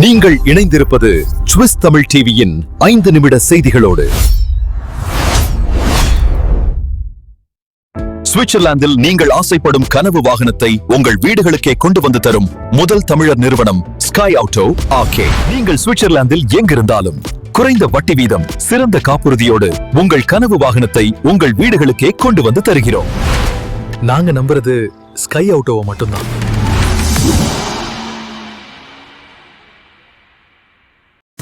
நீங்கள் இணைந்திருப்பது சுவிஸ் தமிழ் டிவியின் ஐந்து நிமிட செய்திகளோடு. சுவிட்சர்லாந்தில் நீங்கள் ஆசைப்படும் கனவு வாகனத்தை உங்கள் வீடுகளுக்கே கொண்டு வந்து தரும் முதல் தமிழர் நிறுவனம் ஸ்கை ஆட்டோ ஆகே நீங்கள் சுவிட்சர்லாந்தில் எங்கிருந்தாலும் குறைந்த வட்டி வீதம் சிறந்த காப்புறுதியோடு உங்கள் கனவு வாகனத்தை உங்கள் வீடுகளுக்கே கொண்டு வந்து தருகிறோம். நாங்க நம்புறது ஸ்கை ஆட்டோவை மட்டும்தான்.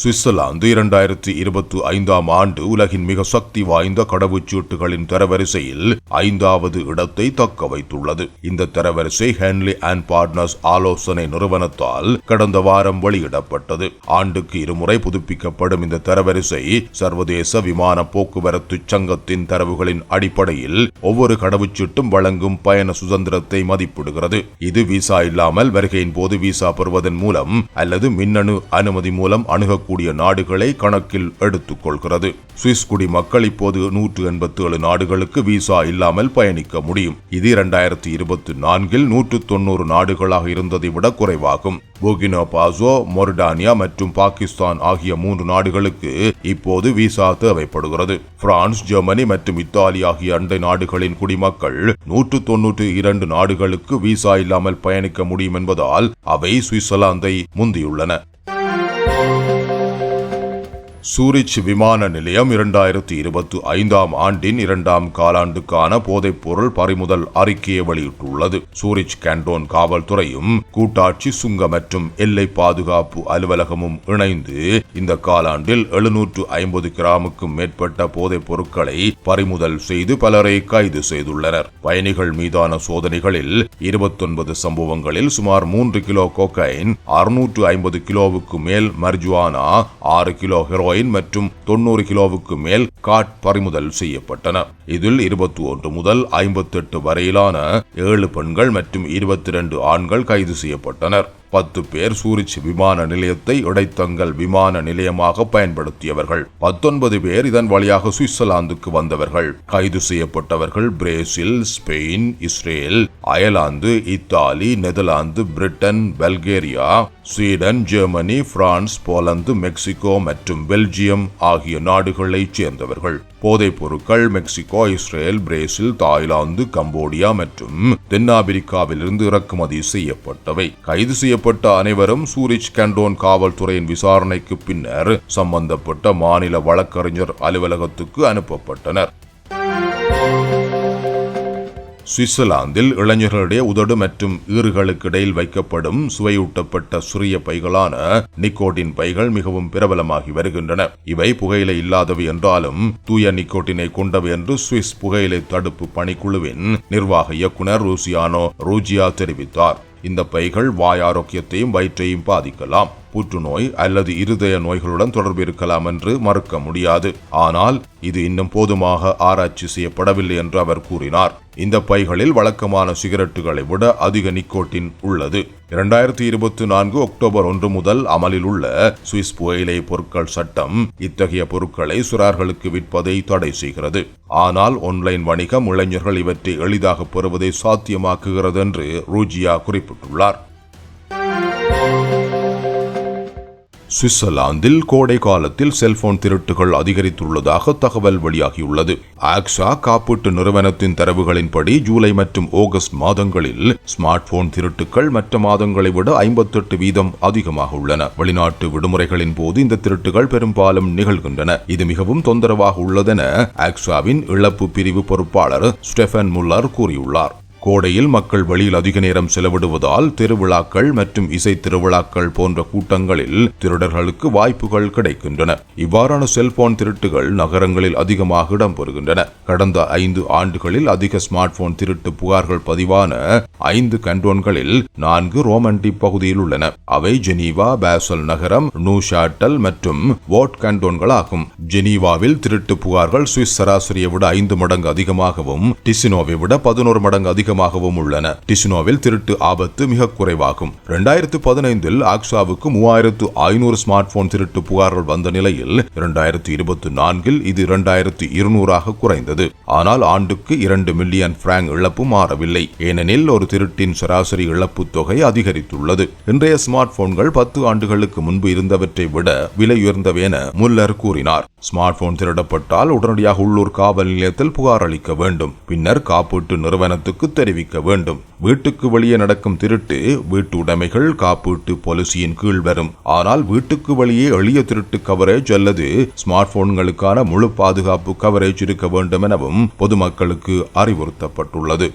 சுவிட்சர்லாந்து இரண்டாயிரத்தி இருபத்தி ஐந்தாம் ஆண்டு உலகின் மிக சக்தி வாய்ந்த கடவுச்சீட்டுகளின் தரவரிசையில் ஐந்தாவது இடத்தை தக்க வைத்துள்ளது. இந்த தரவரிசை ஹென்லி அண்ட் பார்ட்னர்ஸ் ஆலோசனை நிறுவனத்தால் கடந்த வாரம் வெளியிடப்பட்டது. ஆண்டுக்கு இருமுறை புதுப்பிக்கப்படும் இந்த தரவரிசை சர்வதேச விமான போக்குவரத்து சங்கத்தின் தரவுகளின் அடிப்படையில் ஒவ்வொரு கடவுச்சீட்டும் வழங்கும் பயண சுதந்திரத்தை மதிப்பிடுகிறது. இது விசா இல்லாமல் வருகையின் போது விசா பெறுவதன் மூலம் அல்லது மின்னணு அனுமதி மூலம் அணுக அணுகக்கூடிய நாடுகளை கணக்கில் எடுத்துக் கொள்கிறது சுவிஸ் குடிமக்கள் இப்போது நூற்று எண்பத்தி ஏழு நாடுகளுக்கு விசா இல்லாமல் பயணிக்க முடியும். இது இரண்டாயிரத்தி இருபத்தி நான்கில் நூற்று தொன்னூறு நாடுகளாக இருந்ததை விட குறைவாகும். புகினோ பாசோ மொரிடானியா மற்றும் பாகிஸ்தான் ஆகிய மூன்று நாடுகளுக்கு இப்போது விசா தேவைப்படுகிறது. பிரான்ஸ் ஜெர்மனி மற்றும் இத்தாலி ஆகிய அண்டை நாடுகளின் குடிமக்கள் நூற்று தொன்னூற்று இரண்டு நாடுகளுக்கு விசா இல்லாமல் பயணிக்க முடியும் என்பதால் அவை சுவிட்சர்லாந்தை முந்தியுள்ளன. சூரிச் விமான நிலையம் இரண்டாயிரத்தி இருபத்தி ஐந்தாம் ஆண்டின் இரண்டாம் காலாண்டுக்கான போதைப்பொருள் பறிமுதல் அறிக்கையை வெளியிட்டுள்ளது. சூரிச் கேண்டோன் காவல்துறையும் கூட்டாட்சி சுங்க மற்றும் எல்லை பாதுகாப்பு அலுவலகமும் இணைந்து இந்த காலாண்டில் எழுநூற்று ஐம்பது கிராமுக்கும் மேற்பட்ட போதைப் பொருட்களை பறிமுதல் செய்து பலரை கைது செய்துள்ளனர். பயணிகள் மீதான சோதனைகளில் இருபத்தொன்பது சம்பவங்களில் சுமார் மூன்று கிலோ கோகைன் அறுநூற்று ஐம்பது கிலோவுக்கு மேல் மர்ஜுவானா ஆறு கிலோ ஹெரோயின் மற்றும் தொண்ணூறு கிலோவுக்கு மேல் காட் பறிமுதல் செய்யப்பட்டன. இதில் இருபத்தி ஒன்று முதல் ஐம்பத்தி எட்டு வரையிலான ஏழு பெண்கள் மற்றும் இருபத்தி இரண்டு ஆண்கள் கைது செய்யப்பட்டனர். பத்து பேர் சூரிச் விமான நிலையத்தை உடைத்தங்கள் விமான நிலையமாக பயன்படுத்தியவர்கள். பத்தொன்பது பேர் இதன் வழியாக சுவிட்சர்லாந்துக்கு வந்தவர்கள். கைது செய்யப்பட்டவர்கள் Brazil Spain Israel Ireland Italy Netherlands Britain Bulgaria Sweden Germany France Poland Mexico மற்றும் பெல்ஜியம் ஆகிய நாடுகளைச் சேர்ந்தவர்கள். போதைப் பொருட்கள் Mexico Israel Brazil Thailand Cambodia மற்றும் தென்னாப்பிரிக்காவிலிருந்து இறக்குமதி செய்யப்பட்டவை. கைது செய்ய ஈடுபட்ட அனைவரும் சூரிச் கண்டோன் காவல்துறையின் விசாரணைக்கு பின்னர் சம்பந்தப்பட்ட மாநில வழக்கறிஞர் அலுவலகத்துக்கு அனுப்பப்பட்டனர். சுவிட்சர்லாந்தில் இளைஞர்களுடைய உதடு மற்றும் ஈறுகளுக்கு இடையில் வைக்கப்படும் சுவையூட்டப்பட்ட சிறிய பைகளான நிக்கோட்டின் பைகள் மிகவும் பிரபலமாகி வருகின்றன. இவை புகையிலை இல்லாதவை என்றாலும் தூய நிக்கோட்டினை கொண்டவை என்று சுவிஸ் புகையிலை தடுப்பு பணிக்குழுவின் நிர்வாக இயக்குனர் ரூசியானோ ரூஜியா தெரிவித்தார். இந்த பைகள் வாய் ஆரோக்கியத்தையும் வயிற்றையும் பாதிக்கலாம். புற்றுநோய் அல்லது இருதய நோய்களுடன் தொடர்பு இருக்கலாம் என்று மறுக்க முடியாது. ஆனால் இது இன்னும் போதுமாக ஆராய்ச்சி செய்யப்படவில்லை என்று அவர் கூறினார். இந்த பைகளில் வழக்கமான சிகரெட்டுகளை விட அதிக நிக்கோட்டின் உள்ளது. இரண்டாயிரத்தி இருபத்தி நான்கு அக்டோபர் ஒன்று முதல் அமலில் உள்ள சுவிஸ் புகையிலை பொருட்கள் சட்டம் இத்தகைய பொருட்களை சுறார்களுக்கு விற்பதை தடை செய்கிறது. ஆனால் ஆன்லைன் வணிகம் இளைஞர்கள் இவற்றை எளிதாக பெறுவதை சாத்தியமாக்குகிறது என்று ரூஜியா குறிப்பிட்டுள்ளார். சுவிட்சர்லாந்தில் கோடை காலத்தில் செல்போன் திருட்டுகள் அதிகரித்துள்ளதாக தகவல் வெளியாகியுள்ளது. ஆக்ஸா காப்பீட்டு நிறுவனத்தின் தரவுகளின்படி ஜூலை மற்றும் ஆகஸ்ட் மாதங்களில் ஸ்மார்ட் போன் திருட்டுகள் மற்ற மாதங்களை விட ஐம்பத்தெட்டு வீதம் அதிகமாக உள்ளன. வெளிநாட்டு விடுமுறைகளின் போது இந்த திருட்டுகள் பெரும்பாலும் நிகழ்கின்றன. இது மிகவும் தொந்தரவாக உள்ளதென ஆக்ஸாவின் இழப்பு பிரிவு பொறுப்பாளர் ஸ்டெஃபன் முல்லர் கூறியுள்ளார். கோடையில் மக்கள் வெளியில் அதிக நேரம் செலவிடுவதால் திருவிழாக்கள் மற்றும் இசை திருவிழாக்கள் போன்ற கூட்டங்களில் திருடர்களுக்கு வாய்ப்புகள் கிடைக்கின்றன. இவ்வாறான செல்போன் திருட்டுகள் நகரங்களில் அதிகமாக இடம்பெறுகின்றன. கடந்த ஐந்து ஆண்டுகளில் அதிக ஸ்மார்ட் போன் திருட்டு புகார்கள் பதிவான ஐந்து கண்டோன்களில் நான்கு ரோமண்டி பகுதியில் உள்ளன. அவை ஜெனீவா பேசல் நகரம் நூஷாட்டல் மற்றும் வோட் கண்டோன்கள் ஆகும் ஜெனீவாவில் திருட்டு புகார்கள் சுவிஸ் சராசரியை விட ஐந்து மடங்கு அதிகமாகவும் டிசினோவை விட பதினோரு மடங்கு அதிகம் அதிகமாகவும் உள்ளன. டிசினோவில் திருட்டு ஆபத்து மிக குறைவாகும். இரண்டாயிரத்து பதினைந்தில் ஆக்சாவுக்கு மூவாயிரத்து ஐநூறு ஸ்மார்ட் போன் திருட்டு புகார்கள் வந்த நிலையில் இரண்டாயிரத்து இருபத்தி நான்கில் இது இரண்டாயிரத்து இருநூறாக குறைந்தது. ஆனால் ஆண்டுக்கு இரண்டு மில்லியன் பிராங்க் இழப்பு மாறவில்லை. ஏனெனில் ஒரு திருட்டின் சராசரி இழப்பு தொகை அதிகரித்துள்ளது. இன்றைய ஸ்மார்ட் போன்கள் பத்து ஆண்டுகளுக்கு முன்பு இருந்தவற்றை விட விலை உயர்ந்தவை என முல்லர் கூறினார். ஸ்மார்ட் போன் திருடப்பட்டால் உடனடியாக உள்ளூர் காவல் நிலையத்தில் புகார் அளிக்க வேண்டும். பின்னர் காப்பீட்டு நிறுவனத்துக்கு தெரிவிக்க வேண்டும். வீட்டுக்கு வெளியே நடக்கும் திருட்டு வீட்டு உடைமைகள் காப்பீட்டு பாலிசியின் கீழ் வரும். ஆனால் வீட்டுக்கு வெளியே எளிய திருட்டு கவரேஜ் அல்லது ஸ்மார்ட் போன்களுக்கான முழு பாதுகாப்பு கவரேஜ் இருக்க வேண்டும் எனவும் பொதுமக்களுக்கு அறிவுறுத்தப்பட்டுள்ளது.